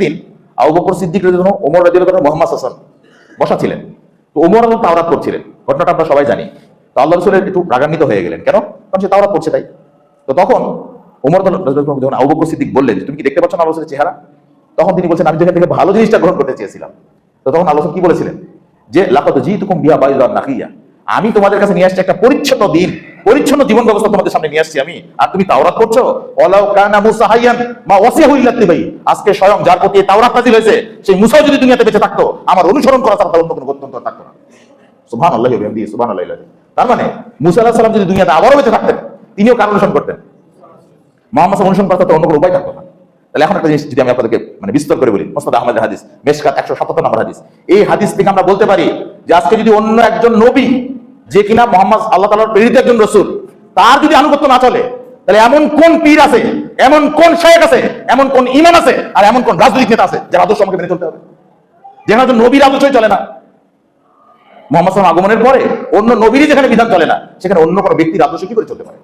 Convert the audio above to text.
একদিন আবু বকর সিদ্দিক রাদিয়াল্লাহু ওমর আনহু, মোহাম্মদ হাসান বসা ছিলেন। তো ওমর আল্লাহ তাওরাত করছিলেন ঘটনাটা আমরা সবাই জানি। তো আল্লাহ রসুলের একটু রাগান্বিত হয়ে গেলেন। কেন? কারণ সে তাওরাত করছে তাই। তো তখন ওমর যখন আবু বকর সিদ্দিক বললেন তুমি কি দেখতে পাচ্ছ না আল্লাহ চেহারা? তখন তিনি বলছেন আমি যেখান থেকে ভালো জিনিসটা গ্রহণ করতে চেয়েছিলাম। তো তখন আল্লাহ কি বলেছিলেন? যে লাকাত জি তুকুম বিয়া বাইদা নাকিয়া। আমি তোমাদের কাছে নিয়ে আসছি একটা পরিচ্ছন্ন দিন। পরিচ্ছন্ন জীবন ব্যবস্থা তোমাদের সামনে নিয়ে আসছি আমি। আর তুমি তাওরাত করছ? ওয়ালাউ কানা মুসা হাইয়ান মা ওয়াসিয়াহু ইল্লা তিবাই আজকে স্বয়ং যার প্রতি তাওরাত নাযিল হয়েছে, সেই মুসাও যদি দুনিয়াতে বেঁচে থাকতো, আমার অনুসরণ করা তার অন্য কোনো গত্যন্তর থাকতো না। সুবহানাল্লাহি ওয়া বিহামদিহি সুবহানাল্লাহি। তার মানে মুসা আলাইহিস সালাম যদি দুনিয়াতে আবারও বেঁচে থাকতেন, তিনিও কার অনুসরণ করতেন? মোহাম্মদ অনুসরণ করা তো অন্য কোনো উপায় থাকতো না। তাহলে এখন একটা জিনিস যদি আমি আপনাদেরকে মানে বিস্তার করে বলি, মোস্তাদ আহমদের হাদিস, মেশকাত একশো সাতাত্তর নম্বর হাদিস। এই হাদিস থেকে আমরা বলতে পারি যে আজকে যদি অন্য একজন নবী যে কিনা মোহাম্মদ আল্লাহ তালার প্রেরিত একজন রসুল, তার যদি আনুগত্য না চলে, তাহলে এমন কোন পীর আছে, এমন কোন শেখ আছে, এমন কোন ইমান আছে, আর এমন কোন রাজনৈতিক নেতা আছে যার আদর্শ আমাকে মেনে চলতে হবে? যেখানে তো নবীর আদর্শই চলে না। মোহাম্মদ আগমনের পরে অন্য নবীরই যেখানে বিধান চলে না, সেখানে অন্য কোনো ব্যক্তির আদর্শ কি করে চলতে পারে?